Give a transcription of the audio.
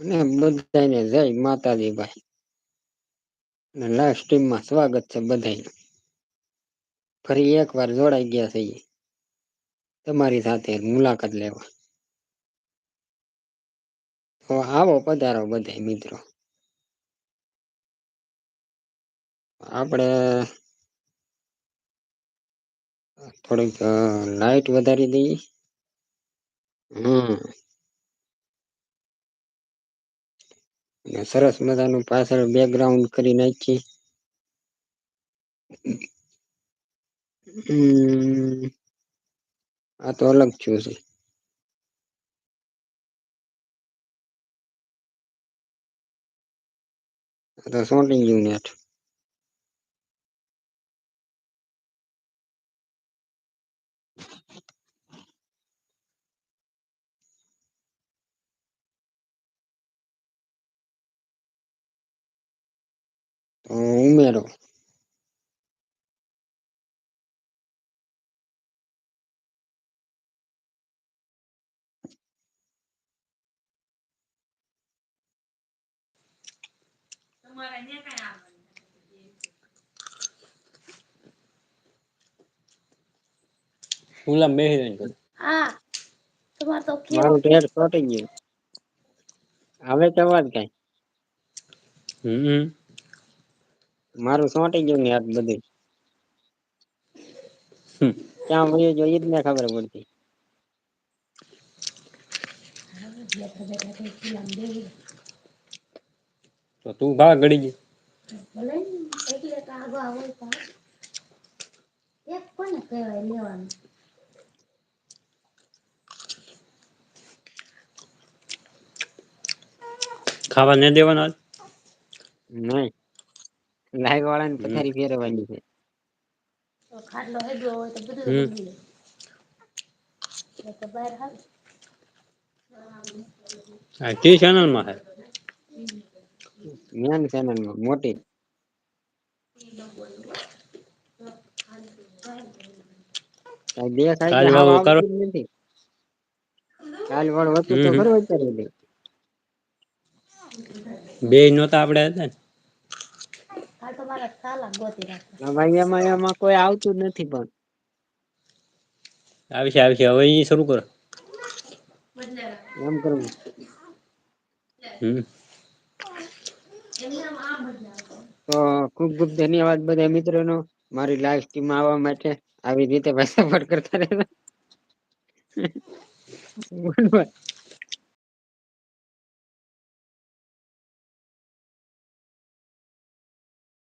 અને બધાને જય માતાજી ભાઈ. લાઈફ ટાઈમમાં સ્વાગત છે બધાને ફરી એકવાર જોડાઈ ગયા છે તમારી સાથે મુલાકાત લેવા. તો આવો પધારો બધા મિત્રો. આપડે થોડીક લાઈટ વધારી દઈએ. હમ. સરસ મજાનું પાછળ બેકગ્રાઉન્ડ કરી નાખી. આ તો અલગ થયું છે. તો સોટી ગયું નેટ ઉમેરો તમારે ને કઈ આવ હા તમારે તો કેવો મારું ટેર ફટી ગયું હવે તો અવાજ કઈ હમ મારું સોંટી ગયું ને હાથ બધું. ક્યાં વયું ઈ જ ને ખબર પડતી. તો તું ભા ગડી ગઈ એક કોને કહેવાય લેવાનું ખાવા નહીં દેવાના નહીં. લાઈવ વાળા ને હમ. પથારી ફેરવવાની છે. તો ખાટલો હેડ્યો હોય તો બધું એ તો બાર હાલ. હા કી ચેનલમાં હે મેન ચેનલમાં મોટી. બે દેખાય કે કાલ વાળું કરો. કાલ વાળું હતું તો ખરું અત્યારે બેય નહોતા આપડે હતા ને? કોઈ આવતું જ નથી પણ. આવશે આવશે હવે ઈ શરૂ કરો. એમ કરવું હમ. તો ખૂબ ખૂબ ધન્યવાદ બધા મિત્રોનો. મારી લાઈવ સ્ટ્રીમ આવવા માટે આવી રીતે પૈસા સપોર્ટ કરતા રહેજો.